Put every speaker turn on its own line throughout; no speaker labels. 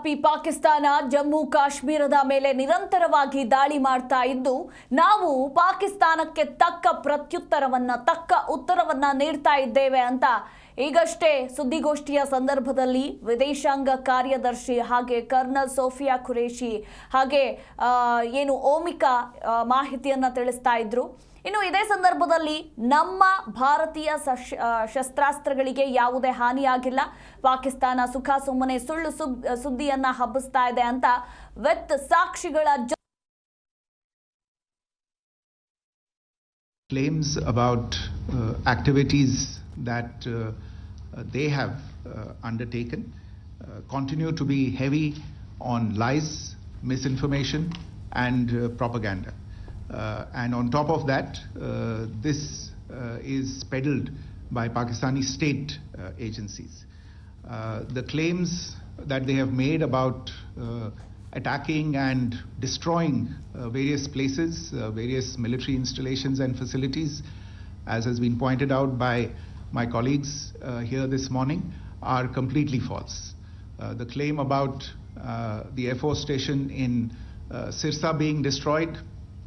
ತಪ್ಪಿ ಪಾಕಿಸ್ತಾನ ಜಮ್ಮು ಕಾಶ್ಮೀರದ ಮೇಲೆ ನಿರಂತರವಾಗಿ ದಾಳಿ ಮಾಡ್ತಾ ಇದ್ದು, ನಾವು ಪಾಕಿಸ್ತಾನಕ್ಕೆ ತಕ್ಕ ಪ್ರತ್ಯುತ್ತರವನ್ನ, ತಕ್ಕ ಉತ್ತರವನ್ನ ನೀಡ್ತಾ ಇದ್ದೇವೆ ಅಂತ ಈಗಷ್ಟೇ ಸುದ್ದಿಗೋಷ್ಠಿಯ ಸಂದರ್ಭದಲ್ಲಿ ವಿದೇಶಾಂಗ ಕಾರ್ಯದರ್ಶಿ ಹಾಗೆ ಕರ್ನಲ್ ಸೋಫಿಯಾ ಖುರೇಶಿ ಹಾಗೆ ಏನು ಓಮಿಕಾ ಮಾಹಿತಿಯನ್ನ ತಿಳಿಸ್ತಾ ಇದ್ರು. ಇನ್ನು ಇದೇ ಸಂದರ್ಭದಲ್ಲಿ ನಮ್ಮ ಭಾರತೀಯ ಶಸ್ತ್ರಾಸ್ತ್ರಗಳಿಗೆ ಯಾವುದೇ ಹಾನಿಯಾಗಿಲ್ಲ ಪಾಕಿಸ್ತಾನ ಸುಖ ಸುಮ್ಮನೆ ಸುಳ್ಳು ಸುದ್- ಸುದ್ದಿಯನ್ನ ಹಬ್ಬಿಸ್ತಾ ಇದೆ ಅಂತ ವೆತ್ ಸಾಕ್ಷಿಗಳ
claims about uh, activities that uh, uh, they have uh, undertaken uh, continue to be heavy on lies, uh. Uh, and on top of that, uh, this uh, is peddled by Pakistani state agencies. The claims that they have made about attacking and destroying uh, various places, uh, various military installations and facilities, as has been pointed out by my colleagues uh, here this morning, are completely false. The claim about the Air Force station in Sirsa being destroyed,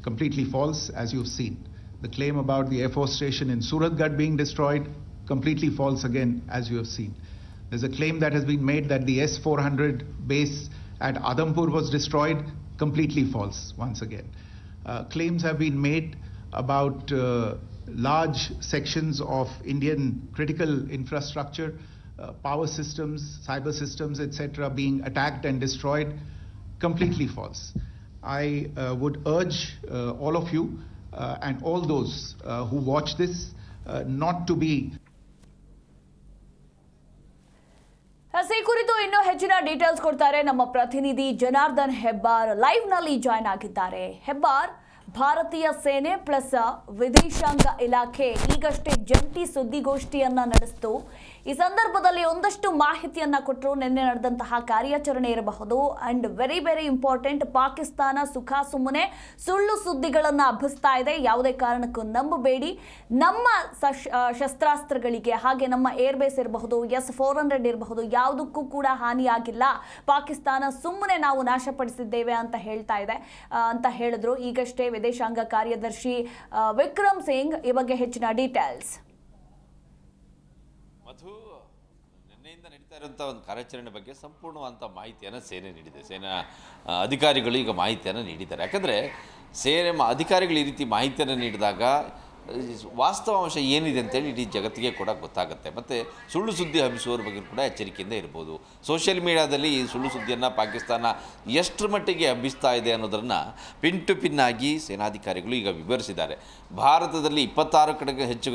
completely false, as you've seen. The claim about the Air Force station in Suratgarh being destroyed, completely false again, as you have seen. There's a claim that has been made that the S 400 base at Adampur was destroyed, completely false, once again. Uh, claims have been made about uh, large sections of Indian critical infrastructure, uh, power systems, cyber systems, etc., being attacked and destroyed, completely false. I uh, would urge uh, all of you uh, and all those uh, who watch this uh, not to be
ಈ ಕುರಿತು ಇನ್ನೂ ಹೆಚ್ಚಿನ details ಕೊಡ್ತಾರೆ ನಮ್ಮ ಪ್ರತಿನಿಧಿ Janardhan Hebbar. ಲೈವ್ನಲ್ಲಿ join ಆಗಿದ್ದಾರೆ. ಹೆಬ್ಬಾರ್ ಭಾರತೀಯ ಸೇನೆ ಪ್ಲಸ್ ವಿದೇಶಾಂಗ ಇಲಾಖೆ ಈಗಷ್ಟೇ ಜಂಟಿ ಸುದ್ದಿಗೋಷ್ಠಿಯನ್ನ ನಡೆಸಿತು. ಈ ಸಂದರ್ಭದಲ್ಲಿ ಒಂದಷ್ಟು ಮಾಹಿತಿಯನ್ನ ಕೊಟ್ಟರು ನಿನ್ನೆ ನಡೆದಂತಹ ಕಾರ್ಯಾಚರಣೆ ಇರಬಹುದು. And very very important Pakistan ಸುಖ ಸುಮ್ಮನೆ ಸುಳ್ಳು ಸುದ್ದಿಗಳನ್ನ ಹಬ್ಬಿಸ್ತಾ ಇದೆ. ಯಾವುದೇ ಕಾರಣಕ್ಕೂ ನಂಬಬೇಡಿ. ನಮ್ಮ ಶಸ್ತ್ರಾಸ್ತ್ರಗಳಿಗೆ ಹಾಗೆ ನಮ್ಮ ಏರ್ ಬೇಸ್ ಇರಬಹುದು, ಎಸ್ ಫೋರ್ ಹಂಡ್ರೆಡ್ ಇರಬಹುದು, ಯಾವುದಕ್ಕೂ ಕೂಡ ಹಾನಿಯಾಗಿಲ್ಲ. ಪಾಕಿಸ್ತಾನ ಸುಮ್ಮನೆ ನಾವು ನಾಶಪಡಿಸಿದ್ದೇವೆ ಅಂತ ಹೇಳ್ತಾ ಇದೆ ಅಂತ ಹೇಳಿದ್ರು. ಈಗಷ್ಟೇ ವಿದೇಶಾಂಗ ಕಾರ್ಯದರ್ಶಿ ವಿಕ್ರಮ್ ಸಿಂಗ್ ಈ ಬಗ್ಗೆ ಹೆಚ್ಚಿನ ಡೀಟೇಲ್ಸ್
ಮಧು, ನಿನ್ನೆಯಿಂದ ನಡೀತಾ ಇರುವಂಥ ಒಂದು ಕಾರ್ಯಾಚರಣೆ ಬಗ್ಗೆ ಸಂಪೂರ್ಣವಾದಂಥ ಮಾಹಿತಿಯನ್ನು ಸೇನೆ ನೀಡಿದೆ. ಸೇನಾ ಅಧಿಕಾರಿಗಳು ಈಗ ಮಾಹಿತಿಯನ್ನು ನೀಡಿದ್ದಾರೆ. ಯಾಕಂದರೆ ಸೇನೆ ಅಧಿಕಾರಿಗಳು ಈ ರೀತಿ ಮಾಹಿತಿಯನ್ನು ನೀಡಿದಾಗ ವಾಸ್ತವಾಂಶ ಏನಿದೆ ಅಂತೇಳಿ ಇಡೀ ಜಗತ್ತಿಗೆ ಕೂಡ ಗೊತ್ತಾಗುತ್ತೆ. ಮತ್ತು ಸುಳ್ಳು ಸುದ್ದಿ ಹಬ್ಬಿಸುವವ್ರ ಬಗ್ಗೆ ಕೂಡ ಎಚ್ಚರಿಕೆಯಿಂದ ಇರ್ಬೋದು. ಸೋಷಿಯಲ್ ಮೀಡಿಯಾದಲ್ಲಿ ಈ ಸುಳ್ಳು ಸುದ್ದಿಯನ್ನು ಪಾಕಿಸ್ತಾನ ಎಷ್ಟರ ಮಟ್ಟಿಗೆ ಹಬ್ಬಿಸ್ತಾ ಇದೆ ಅನ್ನೋದನ್ನು ಪಿನ್ ಟು ಪಿನ್ ಆಗಿ ಸೇನಾಧಿಕಾರಿಗಳು ಈಗ ವಿವರಿಸಿದ್ದಾರೆ. ಭಾರತದಲ್ಲಿ ಇಪ್ಪತ್ತಾರು ಕಡೆಗೆ ಹೆಚ್ಚು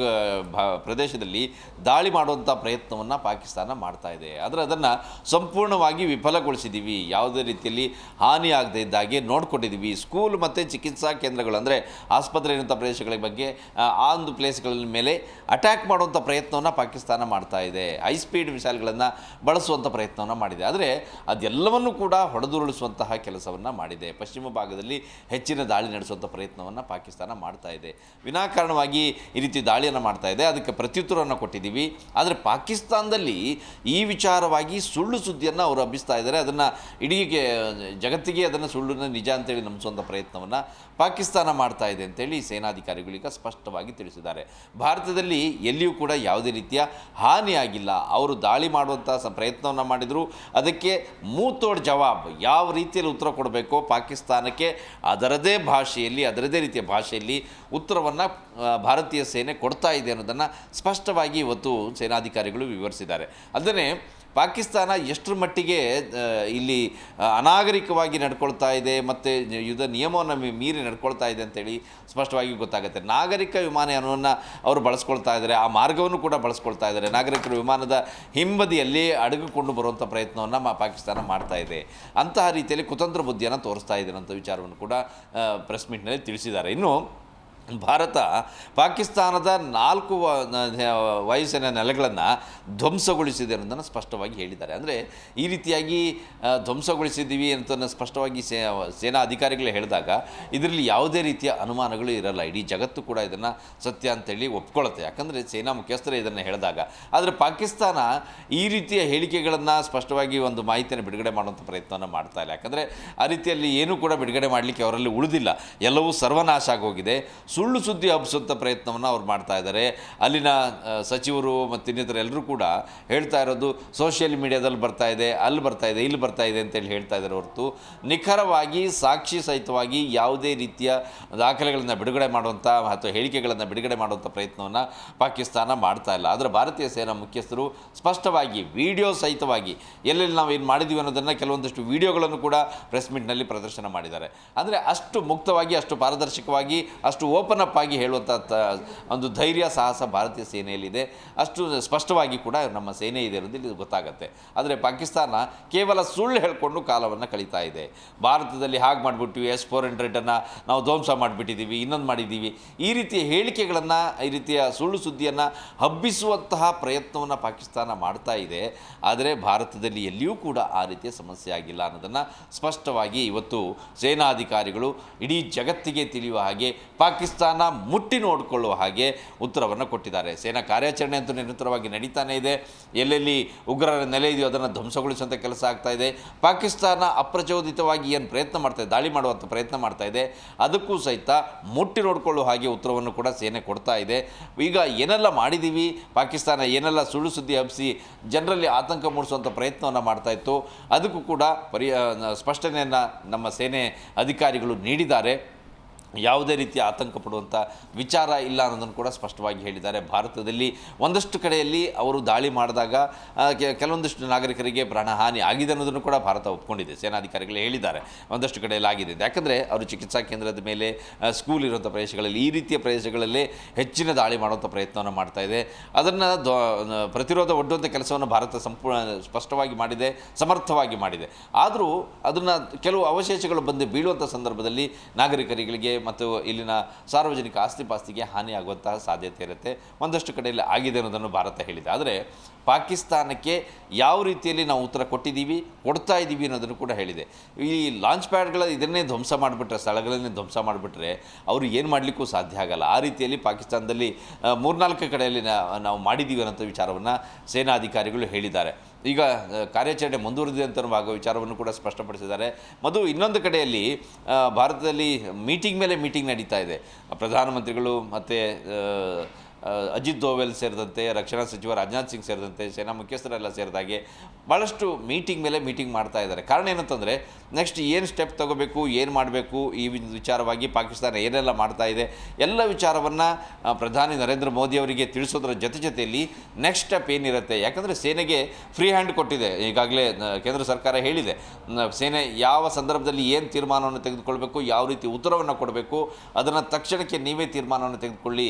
ಪ್ರದೇಶದಲ್ಲಿ ದಾಳಿ ಮಾಡುವಂಥ ಪ್ರಯತ್ನವನ್ನು ಪಾಕಿಸ್ತಾನ ಮಾಡ್ತಾ ಇದೆ. ಆದರೆ ಅದನ್ನು ಸಂಪೂರ್ಣವಾಗಿ ವಿಫಲಗೊಳಿಸಿದ್ದೀವಿ ಯಾವುದೇ ರೀತಿಯಲ್ಲಿ ಹಾನಿ ಆಗದೇ ಇದ್ದಾಗೆ ನೋಡ್ಕೊಂಡಿದ್ದೀವಿ ಸ್ಕೂಲ್ ಮತ್ತು ಚಿಕಿತ್ಸಾ ಕೇಂದ್ರಗಳು ಅಂದರೆ ಆಸ್ಪತ್ರೆ ಇರುವಂಥ ಪ್ರದೇಶಗಳ ಬಗ್ಗೆ ಆ, ಒಂದು ಪ್ಲೇಸ್ಗಳ ಮೇಲೆ ಅಟ್ಯಾಕ್ ಮಾಡುವಂಥ ಪ್ರಯತ್ನವನ್ನು ಪಾಕಿಸ್ತಾನ ಮಾಡ್ತಾ ಇದೆ. ಹೈ ಸ್ಪೀಡ್ ಮಿಸೈಲ್ಗಳನ್ನು ಬಳಸುವಂಥ ಪ್ರಯತ್ನವನ್ನು ಮಾಡಿದೆ. ಆದರೆ ಅದೆಲ್ಲವನ್ನೂ ಕೂಡ ಹೊಡೆದುರುಳಿಸುವಂತಹ ಕೆಲಸವನ್ನು ಮಾಡಿದೆ. ಪಶ್ಚಿಮ ಭಾಗದಲ್ಲಿ ಹೆಚ್ಚಿನ ದಾಳಿ ನಡೆಸುವಂಥ ಪ್ರಯತ್ನವನ್ನು ಪಾಕಿಸ್ತಾನ ಮಾಡ್ತಾ ಇದೆ. ವಿನಾಕಾರಣವಾಗಿ ಈ ರೀತಿ ದಾಳಿಯನ್ನು ಮಾಡ್ತಾ ಇದೆ. ಅದಕ್ಕೆ ಪ್ರತ್ಯುತ್ತರವನ್ನು ಕೊಟ್ಟಿದ್ದೀವಿ. ಆದರೆ ಪಾಕಿಸ್ತಾನದಲ್ಲಿ ಈ ವಿಚಾರವಾಗಿ ಸುಳ್ಳು ಸುದ್ದಿಯನ್ನು ಅವರು ಹಬ್ಬಿಸ್ತಾ ಇದ್ದಾರೆ. ಅದನ್ನು ಇಡೀ ಜಗತ್ತಿಗೆ ಅದನ್ನು ಸುಳ್ಳನ್ನು ನಿಜ ಅಂತೇಳಿ ನಂಬಿಸುವಂಥ ಪ್ರಯತ್ನವನ್ನು ಪಾಕಿಸ್ತಾನ ಮಾಡ್ತಾ ಇದೆ ಅಂತೇಳಿ ಸೇನಾಧಿಕಾರಿಗಳಿಗೆ ಈಗ ಸ್ಪಷ್ಟವಾಗಿ ತಿಳಿಸಿದ್ದಾರೆ. ಭಾರತದಲ್ಲಿ ಎಲ್ಲಿಯೂ ಕೂಡ ಯಾವುದೇ ರೀತಿಯ ಹಾನಿಯಾಗಿಲ್ಲ. ಅವರು ದಾಳಿ ಮಾಡುವಂಥ ಪ್ರಯತ್ನವನ್ನು ಮಾಡಿದರು. ಅದಕ್ಕೆ ಮೂತೋಡ್ ಜವಾಬ್ ಯಾವ ರೀತಿಯಲ್ಲಿ ಉತ್ತರ ಕೊಡಬೇಕೋ ಪಾಕಿಸ್ತಾನಕ್ಕೆ ಅದರದೇ ಭಾಷೆಯಲ್ಲಿ, ಅದರದೇ ರೀತಿಯ ಭಾಷೆಯಲ್ಲಿ ಉತ್ತರವನ್ನು ಭಾರತೀಯ ಸೇನೆ ಕೊಡ್ತಾ ಇದೆ ಅನ್ನೋದನ್ನು ಸ್ಪಷ್ಟವಾಗಿ ಇವತ್ತು ಸೇನಾಧಿಕಾರಿಗಳು ವಿವರಿಸಿದ್ದಾರೆ. ಅಲ್ಲದೆ ಪಾಕಿಸ್ತಾನ ಎಷ್ಟರ ಮಟ್ಟಿಗೆ ಇಲ್ಲಿ ಅನಾಗರಿಕವಾಗಿ ನಡ್ಕೊಳ್ತಾ ಇದೆ ಮತ್ತು ಯುದ್ಧ ನಿಯಮವನ್ನು ಮೀರಿ ನಡ್ಕೊಳ್ತಾ ಇದೆ ಅಂತೇಳಿ ಸ್ಪಷ್ಟವಾಗಿ ಗೊತ್ತಾಗುತ್ತೆ. ನಾಗರಿಕ ವಿಮಾನಯಾನವನ್ನು ಅವರು ಬಳಸ್ಕೊಳ್ತಾ ಇದ್ದಾರೆ ಆ ಮಾರ್ಗವನ್ನು ಕೂಡ ಬಳಸ್ಕೊಳ್ತಾ ಇದ್ದಾರೆ ನಾಗರಿಕರ ವಿಮಾನದ ಹಿಂಬದಿಯಲ್ಲಿ ಅಡಗಿಕೊಂಡು ಬರುವಂಥ ಪ್ರಯತ್ನವನ್ನು ಪಾಕಿಸ್ತಾನ ಮಾಡ್ತಾ ಇದೆ. ಅಂತಹ ರೀತಿಯಲ್ಲಿ ಕುತಂತ್ರ ಬುದ್ಧಿಯನ್ನು ತೋರಿಸ್ತಾ ಇದ್ದಾರೆ ಅಂತ ವಿಚಾರವನ್ನು ಕೂಡ ಪ್ರೆಸ್ ಮೀಟ್ನಲ್ಲಿ ತಿಳಿಸಿದ್ದಾರೆ. ಇನ್ನು ಭಾರತ ಪಾಕಿಸ್ತಾನದ ನಾಲ್ಕು ವಾಯುಸೇನೆ ನೆಲೆಗಳನ್ನು ಧ್ವಂಸಗೊಳಿಸಿದೆ ಅನ್ನೋದನ್ನು ಸ್ಪಷ್ಟವಾಗಿ ಹೇಳಿದ್ದಾರೆ. ಅಂದರೆ ಈ ರೀತಿಯಾಗಿ ಧ್ವಂಸಗೊಳಿಸಿದ್ದೀವಿ ಅಂತ ಸ್ಪಷ್ಟವಾಗಿ ಸೇನಾ ಅಧಿಕಾರಿಗಳು ಹೇಳಿದಾಗ ಇದರಲ್ಲಿ ಯಾವುದೇ ರೀತಿಯ ಅನುಮಾನಗಳು ಇರಲ್ಲ. ಇಡೀ ಜಗತ್ತು ಕೂಡ ಇದನ್ನು ಸತ್ಯ ಅಂತೇಳಿ ಒಪ್ಕೊಳ್ಳುತ್ತೆ ಯಾಕಂದರೆ ಸೇನಾ ಮುಖ್ಯಸ್ಥರೇ ಇದನ್ನು ಹೇಳಿದಾಗ. ಆದರೆ ಪಾಕಿಸ್ತಾನ ಈ ರೀತಿಯ ಹೇಳಿಕೆಗಳನ್ನು ಸ್ಪಷ್ಟವಾಗಿ ಒಂದು ಮಾಹಿತಿಯನ್ನು ಬಿಡುಗಡೆ ಮಾಡುವಂಥ ಪ್ರಯತ್ನವನ್ನು ಮಾಡ್ತಾ ಇಲ್ಲ. ಯಾಕಂದರೆ ಆ ರೀತಿಯಲ್ಲಿ ಏನೂ ಕೂಡ ಬಿಡುಗಡೆ ಮಾಡಲಿಕ್ಕೆ ಅವರಲ್ಲಿ ಉಳಿದಿಲ್ಲ. ಎಲ್ಲವೂ ಸರ್ವನಾಶ ಆಗೋಗಿದೆ. ಸುಳ್ಳು ಸುದ್ದಿ ಹಬ್ಬಿಸುವಂಥ ಪ್ರಯತ್ನವನ್ನು ಅವ್ರು ಮಾಡ್ತಾ ಇದ್ದಾರೆ. ಅಲ್ಲಿನ ಸಚಿವರು ಮತ್ತು ಇನ್ನಿತರ ಎಲ್ಲರೂ ಕೂಡ ಹೇಳ್ತಾ ಇರೋದು ಸೋಷಿಯಲ್ ಮೀಡಿಯಾದಲ್ಲಿ ಬರ್ತಾ ಇದೆ, ಅಲ್ಲಿ ಬರ್ತಾ ಇದೆ, ಇಲ್ಲಿ ಬರ್ತಾ ಇದೆ ಅಂತೇಳಿ ಹೇಳ್ತಾ ಇದ್ದಾರೆ ಹೊರತು ನಿಖರವಾಗಿ, ಸಾಕ್ಷಿ ಸಹಿತವಾಗಿ ಯಾವುದೇ ರೀತಿಯ ದಾಖಲೆಗಳನ್ನು ಬಿಡುಗಡೆ ಮಾಡುವಂಥ ಅಥವಾ ಹೇಳಿಕೆಗಳನ್ನು ಬಿಡುಗಡೆ ಮಾಡುವಂಥ ಪ್ರಯತ್ನವನ್ನು ಪಾಕಿಸ್ತಾನ ಮಾಡ್ತಾ ಇಲ್ಲ. ಆದರೆ ಭಾರತೀಯ ಸೇನಾ ಮುಖ್ಯಸ್ಥರು ಸ್ಪಷ್ಟವಾಗಿ ವಿಡಿಯೋ ಸಹಿತವಾಗಿ ಎಲ್ಲೆಲ್ಲಿ ನಾವು ಏನು ಮಾಡಿದ್ದೀವಿ ಅನ್ನೋದನ್ನು ಕೆಲವೊಂದಷ್ಟು ವಿಡಿಯೋಗಳನ್ನು ಕೂಡ ಪ್ರೆಸ್ ಮೀಟ್ನಲ್ಲಿ ಪ್ರದರ್ಶನ ಮಾಡಿದ್ದಾರೆ. ಅಂದರೆ ಅಷ್ಟು ಮುಕ್ತವಾಗಿ, ಅಷ್ಟು ಪಾರದರ್ಶಕವಾಗಿ, ಅಷ್ಟು ಓಪನ್ ಅಪ್ ಆಗಿ ಹೇಳುವಂಥ ಒಂದು ಧೈರ್ಯ ಸಾಹಸ ಭಾರತೀಯ ಸೇನೆಯಲ್ಲಿದೆ. ಅಷ್ಟು ಸ್ಪಷ್ಟವಾಗಿ ಕೂಡ ನಮ್ಮ ಸೇನೆ ಇದೆ ಅನ್ನೋದು ಇಲ್ಲಿ ಗೊತ್ತಾಗುತ್ತೆ. ಆದರೆ ಪಾಕಿಸ್ತಾನ ಕೇವಲ ಸುಳ್ಳು ಹೇಳಿಕೊಂಡು ಕಾಲವನ್ನು ಕಳೀತಾ ಇದೆ. ಭಾರತದಲ್ಲಿ ಹಾಗೆ ಮಾಡಿಬಿಟ್ಟಿವಿ ಎಸ್ ಫೋರ್ ಹಂಡ್ರೆಡನ್ನು ನಾವು ಧ್ವಂಸ ಮಾಡಿಬಿಟ್ಟಿದ್ದೀವಿ ಇನ್ನೊಂದು ಮಾಡಿದ್ದೀವಿ ಈ ರೀತಿಯ ಹೇಳಿಕೆಗಳನ್ನು, ಈ ರೀತಿಯ ಸುಳ್ಳು ಸುದ್ದಿಯನ್ನು ಹಬ್ಬಿಸುವಂತಹ ಪ್ರಯತ್ನವನ್ನು ಪಾಕಿಸ್ತಾನ ಮಾಡ್ತಾ ಇದೆ. ಆದರೆ ಭಾರತದಲ್ಲಿ ಎಲ್ಲಿಯೂ ಕೂಡ ಆ ರೀತಿಯ ಸಮಸ್ಯೆ ಆಗಿಲ್ಲ ಅನ್ನೋದನ್ನು ಸ್ಪಷ್ಟವಾಗಿ ಇವತ್ತು ಸೇನಾಧಿಕಾರಿಗಳು ಇಡೀ ಜಗತ್ತಿಗೆ ತಿಳಿಯುವ ಹಾಗೆ ಪಾಕಿಸ್ತಾನ ಮುಟ್ಟಿ ನೋಡಿಕೊಳ್ಳುವ ಹಾಗೆ ಉತ್ತರವನ್ನು ಕೊಟ್ಟಿದ್ದಾರೆ. ಸೇನಾ ಕಾರ್ಯಾಚರಣೆ ಅಂತೂ ನಿರಂತರವಾಗಿ ನಡೀತಾನೇ ಇದೆ. ಎಲ್ಲೆಲ್ಲಿ ಉಗ್ರರ ನೆಲೆ ಇದೆಯೋ ಅದನ್ನು ಧ್ವಂಸಗೊಳಿಸುವಂಥ ಕೆಲಸ ಆಗ್ತಾ ಇದೆ. ಪಾಕಿಸ್ತಾನ ಅಪ್ರಚೋದಿತವಾಗಿ ಏನು ಪ್ರಯತ್ನ ಮಾಡ್ತಾಯಿದೆ ದಾಳಿ ಮಾಡುವಂಥ ಪ್ರಯತ್ನ ಮಾಡ್ತಾ ಇದೆ. ಅದಕ್ಕೂ ಸಹಿತ ಮುಟ್ಟಿ ನೋಡಿಕೊಳ್ಳುವ ಹಾಗೆ ಉತ್ತರವನ್ನು ಕೂಡ ಸೇನೆ ಕೊಡ್ತಾ ಇದೆ. ಈಗ ಏನೆಲ್ಲ ಮಾಡಿದ್ದೀವಿ ಪಾಕಿಸ್ತಾನ ಏನೆಲ್ಲ ಸುಳ್ಳು ಸುದ್ದಿ ಹಬ್ಬಿಸಿ ಜನರಲ್ಲಿ ಆತಂಕ ಮೂಡಿಸುವಂಥ ಪ್ರಯತ್ನವನ್ನು ಮಾಡ್ತಾ ಇತ್ತು. ಅದಕ್ಕೂ ಕೂಡ ಪರಿ ಸ್ಪಷ್ಟನೆಯನ್ನು ನಮ್ಮ ಸೇನೆ ಅಧಿಕಾರಿಗಳು ನೀಡಿದ್ದಾರೆ. ಯಾವುದೇ ರೀತಿಯ ಆತಂಕ ಪಡುವಂಥ ವಿಚಾರ ಇಲ್ಲ ಅನ್ನೋದನ್ನು ಕೂಡ ಸ್ಪಷ್ಟವಾಗಿ ಹೇಳಿದ್ದಾರೆ. ಭಾರತದಲ್ಲಿ ಒಂದಷ್ಟು ಕಡೆಯಲ್ಲಿ ಅವರು ದಾಳಿ ಮಾಡಿದಾಗ ಕೆಲವೊಂದಷ್ಟು ನಾಗರಿಕರಿಗೆ ಪ್ರಾಣಹಾನಿ ಆಗಿದೆ ಅನ್ನೋದನ್ನು ಕೂಡ ಭಾರತ ಒಪ್ಕೊಂಡಿದೆ. ಸೇನಾಧಿಕಾರಿಗಳು ಹೇಳಿದ್ದಾರೆ. ಒಂದಷ್ಟು ಕಡೆಯಲ್ಲಿ ಆಗಿದೆ. ಯಾಕಂದರೆ ಅವರು ಚಿಕಿತ್ಸಾ ಕೇಂದ್ರದ ಮೇಲೆ ಸ್ಕೂಲ್ ಇರುವಂಥ ಪ್ರದೇಶಗಳಲ್ಲಿ, ಈ ರೀತಿಯ ಪ್ರದೇಶಗಳಲ್ಲಿ ಹೆಚ್ಚಿನ ದಾಳಿ ಮಾಡುವಂಥ ಪ್ರಯತ್ನವನ್ನು ಮಾಡ್ತಾ ಇದೆ. ಅದನ್ನು ಪ್ರತಿರೋಧ ಒಡ್ಡುವಂಥ ಕೆಲಸವನ್ನು ಭಾರತ ಸಂಪೂರ್ಣ ಸ್ಪಷ್ಟವಾಗಿ ಮಾಡಿದೆ, ಸಮರ್ಥವಾಗಿ ಮಾಡಿದೆ. ಆದರೂ ಅದನ್ನು ಕೆಲವು ಅವಶೇಷಗಳು ಬಂದು ಬೀಳುವಂಥ ಸಂದರ್ಭದಲ್ಲಿ ನಾಗರಿಕರಿಗೆ ಮತ್ತು ಇಲ್ಲಿನ ಸಾರ್ವಜನಿಕ ಆಸ್ತಿಪಾಸ್ತಿಗೆ ಹಾನಿಯಾಗುವಂತಹ ಸಾಧ್ಯತೆ ಇರುತ್ತೆ. ಒಂದಷ್ಟು ಕಡೆಯಲ್ಲಿ ಆಗಿದೆ ಅನ್ನೋದನ್ನು ಭಾರತ ಹೇಳಿದೆ. ಆದರೆ ಪಾಕಿಸ್ತಾನಕ್ಕೆ ಯಾವ ರೀತಿಯಲ್ಲಿ ನಾವು ಉತ್ತರ ಕೊಟ್ಟಿದ್ದೀವಿ, ಕೊಡ್ತಾ ಇದ್ದೀವಿ ಅನ್ನೋದನ್ನು ಕೂಡ ಹೇಳಿದೆ. ಈ ಲಾಂಚ್ ಪ್ಯಾಡ್ಗಳ ಇದನ್ನೇ ಧ್ವಂಸ ಮಾಡಿಬಿಟ್ರೆ, ಸ್ಥಳಗಳನ್ನೇ ಧ್ವಂಸ ಮಾಡಿಬಿಟ್ರೆ ಅವರು ಏನು ಮಾಡಲಿಕ್ಕೂ ಸಾಧ್ಯ ಆಗಲ್ಲ. ಆ ರೀತಿಯಲ್ಲಿ ಪಾಕಿಸ್ತಾನದಲ್ಲಿ ಮೂರ್ನಾಲ್ಕು ಕಡೆಯಲ್ಲಿ ನಾವು ಮಾಡಿದ್ದೀವಿ ಅನ್ನೋಂಥ ವಿಚಾರವನ್ನು ಸೇನಾಧಿಕಾರಿಗಳು ಹೇಳಿದ್ದಾರೆ. ಈಗ ಕಾರ್ಯಾಚರಣೆ ಮುಂದುವರೆದಿದೆ ಅಂತ ಭಾಗ ವಿಚಾರವನ್ನು ಕೂಡ ಸ್ಪಷ್ಟಪಡಿಸಿದ್ದಾರೆ. ಮಧು, ಇನ್ನೊಂದು ಕಡೆಯಲ್ಲಿ ಭಾರತದಲ್ಲಿ ಮೀಟಿಂಗ್ ಮೇಲೆ ಮೀಟಿಂಗ್ ನಡೀತಾ ಇದೆ. ಪ್ರಧಾನಮಂತ್ರಿಗಳು ಮತ್ತು ಅಜಿತ್ ದೋವೆಲ್ ಸೇರಿದಂತೆ ರಕ್ಷಣಾ ಸಚಿವ ರಾಜನಾಥ್ ಸಿಂಗ್ ಸೇರಿದಂತೆ ಸೇನಾ ಮುಖ್ಯಸ್ಥರೆಲ್ಲ ಸೇರಿದಾಗೆ ಭಾಳಷ್ಟು ಮೀಟಿಂಗ್ ಮೇಲೆ ಮೀಟಿಂಗ್ ಮಾಡ್ತಾ ಇದ್ದಾರೆ. ಕಾರಣ ಏನಂತಂದರೆ ನೆಕ್ಸ್ಟ್ ಏನು ಸ್ಟೆಪ್ ತಗೋಬೇಕು, ಏನು ಮಾಡಬೇಕು, ಈ ವಿಚಾರವಾಗಿ ಪಾಕಿಸ್ತಾನ ಏನೆಲ್ಲ ಮಾಡ್ತಾ ಇದೆ, ಎಲ್ಲ ವಿಚಾರವನ್ನು ಪ್ರಧಾನಿ ನರೇಂದ್ರ ಮೋದಿ ಅವರಿಗೆ ತಿಳಿಸೋದ್ರ ಜೊತೆ ಜೊತೆಯಲ್ಲಿ ನೆಕ್ಸ್ಟ್ ಸ್ಟೆಪ್ ಏನಿರುತ್ತೆ, ಯಾಕಂದರೆ ಸೇನೆಗೆ ಫ್ರೀ ಹ್ಯಾಂಡ್ ಕೊಟ್ಟಿದೆ. ಈಗಾಗಲೇ ಕೇಂದ್ರ ಸರ್ಕಾರ ಹೇಳಿದೆ ಸೇನೆ ಯಾವ ಸಂದರ್ಭದಲ್ಲಿ ಏನು ತೀರ್ಮಾನವನ್ನು ತೆಗೆದುಕೊಳ್ಬೇಕು, ಯಾವ ರೀತಿ ಉತ್ತರವನ್ನು ಕೊಡಬೇಕು, ಅದನ್ನು ತಕ್ಷಣಕ್ಕೆ ನೀವೇ ತೀರ್ಮಾನವನ್ನು ತೆಗೆದುಕೊಳ್ಳಿ,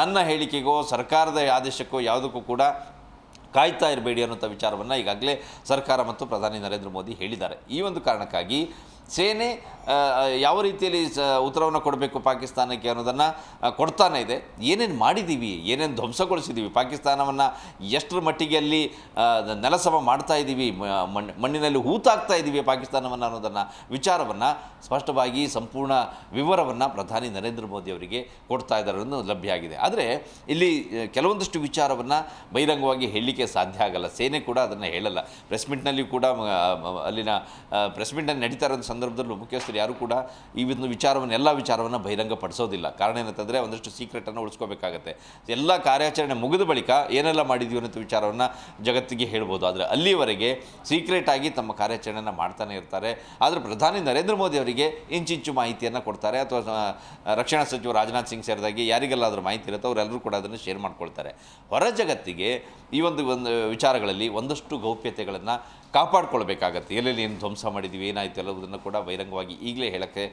ನನ್ನ ಹೇಳಿಕೆಗೋ, ಸರ್ಕಾರದ ಆದೇಶಕ್ಕೋ ಯಾವುದಕ್ಕೂ ಕೂಡ ಕಾಯ್ತಾ ಇರಬೇಡಿ ಅನ್ನೋಂಥ ವಿಚಾರವನ್ನು ಈಗಾಗಲೇ ಸರ್ಕಾರ ಮತ್ತು ಪ್ರಧಾನಿ ನರೇಂದ್ರ ಮೋದಿ ಹೇಳಿದ್ದಾರೆ. ಈ ಒಂದು ಕಾರಣಕ್ಕಾಗಿ ಸೇನೆ ಯಾವ ರೀತಿಯಲ್ಲಿ ಉತ್ತರವನ್ನು ಕೊಡಬೇಕು ಪಾಕಿಸ್ತಾನಕ್ಕೆ ಅನ್ನೋದನ್ನು ಕೊಡ್ತಾನೆ ಇದೆ. ಏನೇನು ಮಾಡಿದ್ದೀವಿ ಏನೇನು ಧ್ವಂಸಗೊಳಿಸಿದ್ದೀವಿ ಪಾಕಿಸ್ತಾನವನ್ನು ಎಷ್ಟರ ಮಟ್ಟಿಗೆ ಅಲ್ಲಿ ನೆಲಸಮ ಮಾಡ್ತಾ ಇದ್ದೀವಿ ಮಣ್ಣಿನಲ್ಲಿ ಹೂತಾಗ್ತಾ ಇದ್ದೀವಿ ಪಾಕಿಸ್ತಾನವನ್ನು ಅನ್ನೋದನ್ನು ವಿಚಾರವನ್ನು ಸ್ಪಷ್ಟವಾಗಿ ಸಂಪೂರ್ಣ ವಿವರವನ್ನು ಪ್ರಧಾನಿ ನರೇಂದ್ರ ಮೋದಿ ಅವರಿಗೆ ಕೊಡ್ತಾ ಇದ್ದಾರೆ ಅನ್ನೋದು ಲಭ್ಯ ಆಗಿದೆ. ಆದರೆ, ಇಲ್ಲಿ ಕೆಲವೊಂದಷ್ಟು ವಿಚಾರವನ್ನು ಬಹಿರಂಗವಾಗಿ ಹೇಳಲಿಕ್ಕೆ ಸಾಧ್ಯ ಆಗಲ್ಲ. ಸೇನೆ ಕೂಡ ಅದನ್ನು ಹೇಳಲ್ಲ. ಪ್ರೆಸ್ ಮೀಟ್ನಲ್ಲಿ ಕೂಡ ಅಲ್ಲಿನ ಪ್ರೆಸ್ ಮೀಟ್ನಲ್ಲಿ ನಡೀತಾ ಇರೋ ಸಂದರ್ಭದಲ್ಲೂ ಮುಖ್ಯಸ್ಥರು ಯಾರು ಕೂಡ ಈ ಒಂದು ವಿಚಾರವನ್ನು, ಎಲ್ಲ ವಿಚಾರವನ್ನು ಬಹಿರಂಗಪಡಿಸೋದಿಲ್ಲ. ಕಾರಣ ಏನಂತಂದರೆ ಒಂದಷ್ಟು ಸೀಕ್ರೆಟನ್ನು ಉಳಿಸ್ಕೋಬೇಕಾಗತ್ತೆ. ಎಲ್ಲ ಕಾರ್ಯಾಚರಣೆ ಮುಗಿದ ಬಳಿಕ ಏನೆಲ್ಲ ಮಾಡಿದ್ದೀವಿ ಅನ್ನೋ ವಿಚಾರವನ್ನು ಜಗತ್ತಿಗೆ ಹೇಳ್ಬೋದು. ಆದರೆ ಅಲ್ಲಿವರೆಗೆ ಸೀಕ್ರೆಟ್ ಆಗಿ ತಮ್ಮ ಕಾರ್ಯಾಚರಣೆಯನ್ನು ಮಾಡ್ತಾನೆ ಇರ್ತಾರೆ. ಆದರೆ ಪ್ರಧಾನಿ ನರೇಂದ್ರ ಮೋದಿ ಅವರಿಗೆ ಇಂಚಿಂಚು ಮಾಹಿತಿಯನ್ನು ಕೊಡ್ತಾರೆ. ಅಥವಾ ರಕ್ಷಣಾ ಸಚಿವ ರಾಜನಾಥ್ ಸಿಂಗ್ ಸೇರಿದಾಗ ಯಾರಿಗೆಲ್ಲ ಅದರ ಮಾಹಿತಿ ಇರುತ್ತೆ ಅವರೆಲ್ಲರೂ ಕೂಡ ಅದನ್ನು ಶೇರ್ ಮಾಡ್ಕೊಳ್ತಾರೆ. ಹೊರ ಜಗತ್ತಿಗೆ ಈ ಒಂದು ಒಂದು ವಿಚಾರಗಳಲ್ಲಿ ಒಂದಷ್ಟು ಗೌಪ್ಯತೆಗಳನ್ನು ಕಾಪಾಡ್ಕೊಳ್ಬೇಕಾಗತ್ತೆ. ಎಲ್ಲೆಲ್ಲಿ ಏನು ಧ್ವಂಸ ಮಾಡಿದ್ದೀವಿ, ಏನಾಯಿತು ಎಲ್ಲವುದನ್ನು ಕೂಡ ಬಹಿರಂಗವಾಗಿ ಈಗಲೇ ಹೇಳೋಕ್ಕೆ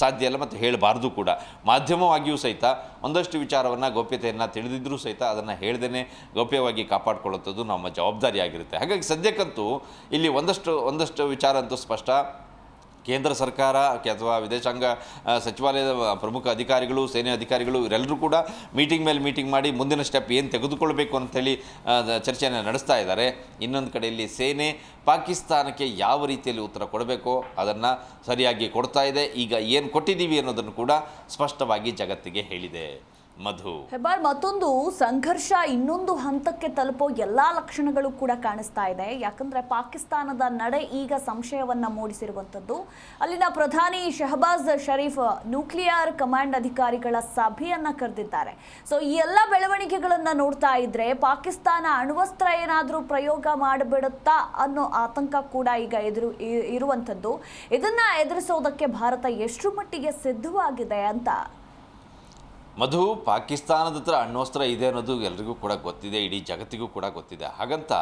ಸಾಧ್ಯ ಇಲ್ಲ ಮತ್ತು ಹೇಳಬಾರ್ದು ಕೂಡ. ಮಾಧ್ಯಮವಾಗಿಯೂ ಸಹಿತ ಒಂದಷ್ಟು ವಿಚಾರವನ್ನು, ಗೌಪ್ಯತೆಯನ್ನು ತಿಳಿದಿದ್ದರೂ ಸಹಿತ ಅದನ್ನು ಹೇಳ್ದೇ ಗೌಪ್ಯವಾಗಿ ಕಾಪಾಡ್ಕೊಳ್ಳುವಂಥದ್ದು ನಮ್ಮ ಜವಾಬ್ದಾರಿಯಾಗಿರುತ್ತೆ. ಹಾಗಾಗಿ ಸದ್ಯಕ್ಕಂತೂ ಇಲ್ಲಿ ಒಂದಷ್ಟು ಒಂದಷ್ಟು ವಿಚಾರ ಅಂತೂ ಸ್ಪಷ್ಟ. ಕೇಂದ್ರ ಸರ್ಕಾರ ಅಥವಾ ವಿದೇಶಾಂಗ ಸಚಿವಾಲಯದ ಪ್ರಮುಖ ಅಧಿಕಾರಿಗಳು, ಸೇನೆ ಅಧಿಕಾರಿಗಳು ಇವರೆಲ್ಲರೂ ಕೂಡ ಮೀಟಿಂಗ್ ಮೇಲೆ ಮೀಟಿಂಗ್ ಮಾಡಿ ಮುಂದಿನ ಸ್ಟೆಪ್ ಏನು ತೆಗೆದುಕೊಳ್ಬೇಕು ದ- ಚರ್ಚೆಯನ್ನು ನಡೆಸ್ತಾ ಇದ್ದಾರೆ. ಇನ್ನೊಂದು ಕಡೆಯಲ್ಲಿ ಸೇನೆ ಪಾಕಿಸ್ತಾನಕ್ಕೆ ಯಾವ ರೀತಿಯಲ್ಲಿ ಉತ್ತರ ಕೊಡಬೇಕೋ ಅದನ್ನು ಸರಿಯಾಗಿ ಕೊಡ್ತಾ ಇದೆ. ಈಗ ಏನು ಕೊಟ್ಟಿದ್ದೀವಿ ಅನ್ನೋದನ್ನು ಕೂಡ ಸ್ಪಷ್ಟವಾಗಿ ಜಗತ್ತಿಗೆ ಹೇಳಿದೆ. ಮಧು.
ಹೆಬ್ಬಾರ್ ಮತ್ತೊಂದು ಸಂಘರ್ಷ, ಇನ್ನೊಂದು ಹಂತಕ್ಕೆ ತಲುಪೋ ಎಲ್ಲಾ ಲಕ್ಷಣಗಳು ಕೂಡ ಕಾಣಿಸ್ತಾ ಇದೆ. ಯಾಕಂದ್ರೆ ಪಾಕಿಸ್ತಾನದ ನಡೆ ಈಗ ಸಂಶಯವನ್ನ ಮೂಡಿಸಿರುವಂತದ್ದು ಅಲ್ಲಿನ ಪ್ರಧಾನಿ ಶಹಬಾಜ್ ಶರೀಫ್ ನ್ಯೂಕ್ಲಿಯರ್ ಕಮಾಂಡ್ ಅಧಿಕಾರಿಗಳ ಸಭೆಯನ್ನ ಕರೆದಿದ್ದಾರೆ. ಸೊ ಈ ಎಲ್ಲ ಬೆಳವಣಿಗೆಗಳನ್ನ ನೋಡ್ತಾ ಇದ್ರೆ ಪಾಕಿಸ್ತಾನ ಅಣ್ವಸ್ತ್ರ ಏನಾದರೂ ಪ್ರಯೋಗ ಮಾಡಿಬಿಡುತ್ತಾ ಅನ್ನೋ ಆತಂಕ ಕೂಡ ಈಗ ಎದುರು ಇರುವಂತದ್ದು ಇದನ್ನ ಎದುರಿಸೋದಕ್ಕೆ ಭಾರತ ಎಷ್ಟು ಮಟ್ಟಿಗೆ ಸಿದ್ಧವಾಗಿದೆ ಅಂತ
ಮಧು ಪಾಕಿಸ್ತಾನದ ಹತ್ರ ಅಣ್ವಸ್ತ್ರ ಇದೆ ಅನ್ನೋದು ಎಲ್ರಿಗೂ ಕೂಡ ಗೊತ್ತಿದೆ, ಇಡೀ ಜಗತ್ತಿಗೂ ಕೂಡ ಗೊತ್ತಿದೆ. ಹಾಗಂತ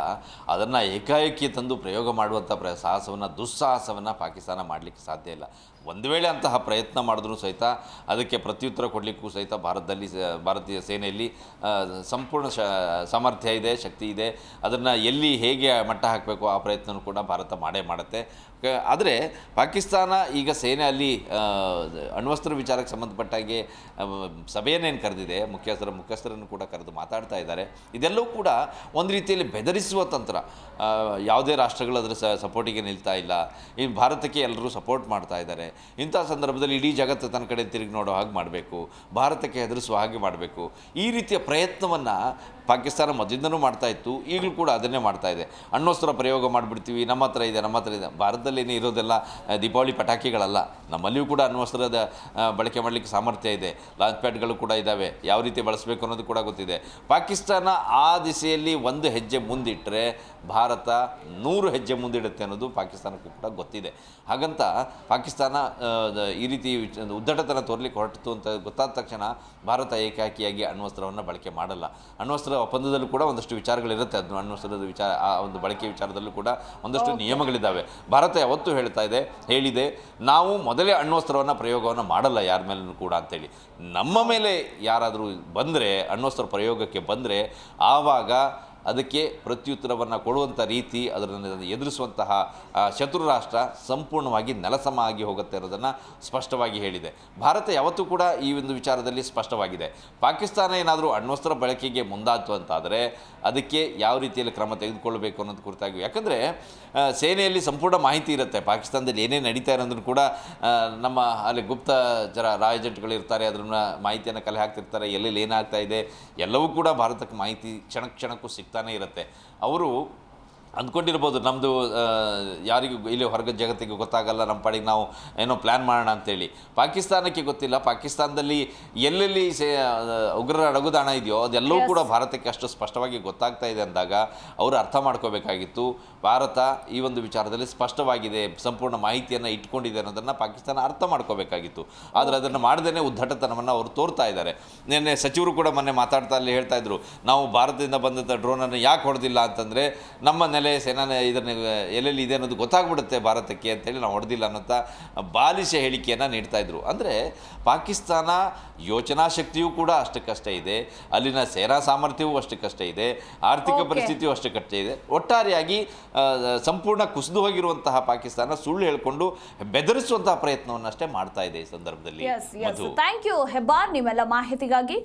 ಅದನ್ನು ಏಕಾಏಕಿ ತಂದು ಪ್ರಯೋಗ ಮಾಡುವಂಥ ಪ್ರ ಸಾಹಸವನ್ನು ದುಸ್ಸಾಹಸವನ್ನು ಪಾಕಿಸ್ತಾನ ಮಾಡಲಿಕ್ಕೆ ಸಾಧ್ಯ ಇಲ್ಲ. ಒಂದು ವೇಳೆ ಅಂತಹ ಪ್ರಯತ್ನ ಮಾಡಿದ್ರೂ ಸಹಿತ ಅದಕ್ಕೆ ಪ್ರತ್ಯುತ್ತರ ಕೊಡಲಿಕ್ಕೂ ಸಹಿತ ಭಾರತದಲ್ಲಿ ಭಾರತೀಯ ಸೇನೆಯಲ್ಲಿ ಸಂಪೂರ್ಣ ಶ, ಸಾಮರ್ಥ್ಯ ಇದೆ, ಶಕ್ತಿ ಇದೆ. ಅದನ್ನು ಎಲ್ಲಿ ಹೇಗೆ ಮಟ್ಟ ಹಾಕಬೇಕು ಆ ಪ್ರಯತ್ನವೂ ಕೂಡ ಭಾರತ ಮಾಡೇ ಮಾಡುತ್ತೆ. ಆದರೆ ಪಾಕಿಸ್ತಾನ ಈಗ ಸೇನೆ ಅಲ್ಲಿ ಅಣ್ವಸ್ತ್ರ ವಿಚಾರಕ್ಕೆ ಸಂಬಂಧಪಟ್ಟಾಗೆ ಸಭೆಯನ್ನೇನು ಕರೆದಿದೆ, ಮುಖ್ಯಸ್ಥರ, ಮುಖ್ಯಸ್ಥರನ್ನು ಕೂಡ ಕರೆದು ಮಾತಾಡ್ತಾ ಇದ್ದಾರೆ. ಇದೆಲ್ಲವೂ ಕೂಡ ಒಂದು ರೀತಿಯಲ್ಲಿ ಬೆದರಿಸುವ ತಂತ್ರ. ಯಾವುದೇ ರಾಷ್ಟ್ರಗಳು ಅದರ ಸಪೋರ್ಟಿಗೆ ನಿಲ್ತಾ ಇಲ್ಲ. ಈ ಭಾರತಕ್ಕೆ ಎಲ್ಲರೂ ಸಪೋರ್ಟ್ ಮಾಡ್ತಾ ಇದ್ದಾರೆ. ಇಂಥ ಸಂದರ್ಭದಲ್ಲಿ ಇಡೀ ಜಗತ್ತು ತನ್ನ ಕಡೆ ತಿರುಗಿ ನೋಡೋ ಹಾಗೆ ಮಾಡಬೇಕು, ಭಾರತಕ್ಕೆ ಹೆದರಿಸುವ ಹಾಗೆ ಮಾಡಬೇಕು. ಈ ರೀತಿಯ ಪ್ರಯತ್ನವನ್ನು ಪಾಕಿಸ್ತಾನ ಮೊದಲಿಂದನೂ ಮಾಡ್ತಾ ಇತ್ತು, ಈಗಲೂ ಕೂಡ ಅದನ್ನೇ ಮಾಡ್ತಾ ಇದೆ. ಅಣ್ವಸ್ತ್ರ ಪ್ರಯೋಗ ಮಾಡಿಬಿಡ್ತೀವಿ, ನಮ್ಮ ಹತ್ರ ಇದೆ, ನಮ್ಮ ಹತ್ರ ಇದೆ. ಭಾರತದಲ್ಲೇನೇ ಇರೋದೆಲ್ಲ ದೀಪಾವಳಿ ಪಟಾಕಿಗಳಲ್ಲ. ನಮ್ಮಲ್ಲಿಯೂ ಕೂಡ ಅಣ್ವಸ್ತ್ರದ ಬಳಕೆ ಮಾಡಲಿಕ್ಕೆ ಸಾಮರ್ಥ್ಯ ಇದೆ. ಲಾಂಚ್ ಪ್ಯಾಡ್ಗಳು ಕೂಡ ಇದ್ದಾವೆ ಯಾವ ರೀತಿ ಬಳಸಬೇಕು ಅನ್ನೋದು ಕೂಡ ಗೊತ್ತಿದೆ. ಪಾಕಿಸ್ತಾನ ಆ ದಿಸೆಯಲ್ಲಿ ಒಂದು ಹೆಜ್ಜೆ ಮುಂದಿಟ್ಟರೆ ಭಾರತ ನೂರು ಹೆಜ್ಜೆ ಮುಂದಿಡುತ್ತೆ ಅನ್ನೋದು ಪಾಕಿಸ್ತಾನಕ್ಕೂ ಕೂಡ ಗೊತ್ತಿದೆ. ಹಾಗಂತ ಪಾಕಿಸ್ತಾನ ಈ ರೀತಿ ಉದ್ದಟತನ ತೋರ್ಲಿಕ್ಕೆ ಹೊರಟಿತು ಅಂತ ಗೊತ್ತಾದ ತಕ್ಷಣ ಭಾರತ ಏಕಾಕಿಯಾಗಿ ಅಣ್ವಸ್ತ್ರವನ್ನು ಬಳಕೆ ಮಾಡಲ್ಲ. ಅಣ್ವಸ್ತ್ರ ಒಪ್ಪಂದದಲ್ಲೂ ಕೂಡ ಒಂದಷ್ಟು ವಿಚಾರಗಳಿರುತ್ತೆ. ಅದು ಅಣ್ವಸ್ತ್ರದ ವಿಚಾರ ಆ ಒಂದು ಬಳಕೆ ವಿಚಾರದಲ್ಲೂ ಕೂಡ ಒಂದಷ್ಟು ನಿಯಮಗಳಿದ್ದಾವೆ. ಭಾರತ ಯಾವತ್ತೂ ಹೇಳ್ತಾ ಇದೆ ಹೇಳಿದೆ ನಾವು ಮೊದಲೇ ಅಣ್ವಸ್ತ್ರವನ್ನು ಪ್ರಯೋಗವನ್ನು ಮಾಡಲ್ಲ ಯಾರ ಮೇಲೂ ಕೂಡ ಅಂತೇಳಿ. ನಮ್ಮ ಮೇಲೆ ಯಾರಾದರೂ ಬಂದರೆ ಅಣ್ವಸ್ತ್ರ ಪ್ರಯೋಗಕ್ಕೆ ಬಂದರೆ ಆವಾಗ ಅದಕ್ಕೆ ಪ್ರತ್ಯುತ್ತರವನ್ನು ಕೊಡುವಂಥ ರೀತಿ ಅದನ್ನು ಎದುರಿಸುವಂತಹ ಶತ್ರು ರಾಷ್ಟ್ರ ಸಂಪೂರ್ಣವಾಗಿ ನೆಲಸಮ ಆಗಿ ಹೋಗುತ್ತೆ ಅನ್ನೋದನ್ನು ಸ್ಪಷ್ಟವಾಗಿ ಹೇಳಿದೆ. ಭಾರತ ಯಾವತ್ತೂ ಕೂಡ ಈ ಒಂದು ವಿಚಾರದಲ್ಲಿ ಸ್ಪಷ್ಟವಾಗಿದೆ. ಪಾಕಿಸ್ತಾನ ಏನಾದರೂ ಅಣ್ವಸ್ತ್ರ ಬಳಕೆಗೆ ಮುಂದಾತು ಅಂತಾದರೆ ಅದಕ್ಕೆ ಯಾವ ರೀತಿಯಲ್ಲಿ ಕ್ರಮ ತೆಗೆದುಕೊಳ್ಳಬೇಕು ಅನ್ನೋದು ಕುರಿತಾಗಿ. ಯಾಕಂದರೆ ಸೇನೆಯಲ್ಲಿ ಸಂಪೂರ್ಣ ಮಾಹಿತಿ ಇರುತ್ತೆ. ಪಾಕಿಸ್ತಾನದಲ್ಲಿ ಏನೇ ನಡೀತಾ ಇರೋದನ್ನು ಕೂಡ ನಮ್ಮ ಅಲ್ಲಿ ಗುಪ್ತಚರ ರಾಯಜೆಂಟ್ಗಳು ಇರ್ತಾರೆ ಅದನ್ನ ಮಾಹಿತಿಯನ್ನು ಕಲೆ ಹಾಕ್ತಿರ್ತಾರೆ. ಎಲ್ಲೆಲ್ಲಿ ಏನಾಗ್ತಾ ಇದೆ ಎಲ್ಲವೂ ಕೂಡ ಭಾರತಕ್ಕೆ ಮಾಹಿತಿ ಕ್ಷಣ ಕ್ಷಣಕ್ಕೂ ಸಿಗ್ತಾನೆ ಇರುತ್ತೆ. ಅವರು ಅಂದ್ಕೊಂಡಿರ್ಬೋದು ನಮ್ಮದು ಯಾರಿಗೂ ಇಲ್ಲಿ ಹೊರಗೆ ಜಗತ್ತಿಗೆ ಗೊತ್ತಾಗಲ್ಲ ನಮ್ಮ ಪಾಡಿಗೆ ನಾವು ಏನೋ ಪ್ಲ್ಯಾನ್ ಮಾಡೋಣ ಅಂತೇಳಿ. ಪಾಕಿಸ್ತಾನಕ್ಕೆ ಗೊತ್ತಿಲ್ಲ ಪಾಕಿಸ್ತಾನದಲ್ಲಿ ಎಲ್ಲೆಲ್ಲಿ ಸೇ ಉಗ್ರರ ಅಡಗುದಾಣ ಇದೆಯೋ ಅದೆಲ್ಲವೂ ಕೂಡ ಭಾರತಕ್ಕೆ ಅಷ್ಟು ಸ್ಪಷ್ಟವಾಗಿ ಗೊತ್ತಾಗ್ತಾ ಇದೆ ಅಂದಾಗ ಅವರು ಅರ್ಥ ಮಾಡ್ಕೋಬೇಕಾಗಿತ್ತು. ಭಾರತ ಈ ಒಂದು ವಿಚಾರದಲ್ಲಿ ಸ್ಪಷ್ಟವಾಗಿದೆ ಸಂಪೂರ್ಣ ಮಾಹಿತಿಯನ್ನು ಇಟ್ಕೊಂಡಿದೆ ಅನ್ನೋದನ್ನು ಪಾಕಿಸ್ತಾನ ಅರ್ಥ ಮಾಡ್ಕೋಬೇಕಾಗಿತ್ತು. ಆದರೆ ಅದನ್ನು ಮಾಡದೇ ಉದ್ದಟತನವನ್ನು ಅವರು ತೋರ್ತಾ ಇದ್ದಾರೆ. ನಿನ್ನೆ ಸಚಿವರು ಕೂಡ ಮೊನ್ನೆ ಮಾತಾಡ್ತಾ ಅಲ್ಲಿ ಹೇಳ್ತಾ ಇದ್ರು ನಾವು ಭಾರತದಿಂದ ಬಂದಂಥ ಡ್ರೋನನ್ನು ಯಾಕೆ ಹೊಡೆದಿಲ್ಲ ಅಂತಂದರೆ ನಮ್ಮ ನೆಲೆ ಸೇನಾ ಇದನ್ನು ಎಲ್ಲೆಲ್ಲಿ ಇದೆ ಅನ್ನೋದು ಗೊತ್ತಾಗ್ಬಿಡುತ್ತೆ ಭಾರತಕ್ಕೆ ಅಂತೇಳಿ ನಾವು ಹೊಡೆದಿಲ್ಲ ಅನ್ನೋಂಥ ಬಾಲಿಶ ಹೇಳಿಕೆಯನ್ನು ನೀಡ್ತಾ ಇದ್ರು. ಅಂದರೆ ಪಾಕಿಸ್ತಾನ ಯೋಚನಾ ಶಕ್ತಿಯೂ ಕೂಡ ಅಷ್ಟಕ್ಕಷ್ಟೇ ಇದೆ. ಅಲ್ಲಿನ ಸೇನಾ ಸಾಮರ್ಥ್ಯವೂ ಅಷ್ಟಕ್ಕಷ್ಟೇ ಇದೆ. ಆರ್ಥಿಕ. ಪರಿಸ್ಥಿತಿಯೂ ಅಷ್ಟಕ್ಕಷ್ಟೇ ಇದೆ. ಒಟ್ಟಾರೆಯಾಗಿ ಸಂಪೂರ್ಣ ಕುಸಿದು ಹೋಗಿರುವಂತಹ ಪಾಕಿಸ್ತಾನ ಸುಳ್ಳು ಹೇಳಿಕೊಂಡು ಬೆದರಿಸುವಂತಹ ಪ್ರಯತ್ನವನ್ನಷ್ಟೇ ಮಾಡ್ತಾ ಇದೆ ಈ ಸಂದರ್ಭದಲ್ಲಿ.
ಥ್ಯಾಂಕ್ ಯು ಹೆಬ್ಬಾರ್ ನಿಮ್ಮೆಲ್ಲ ಮಾಹಿತಿಗಾಗಿ.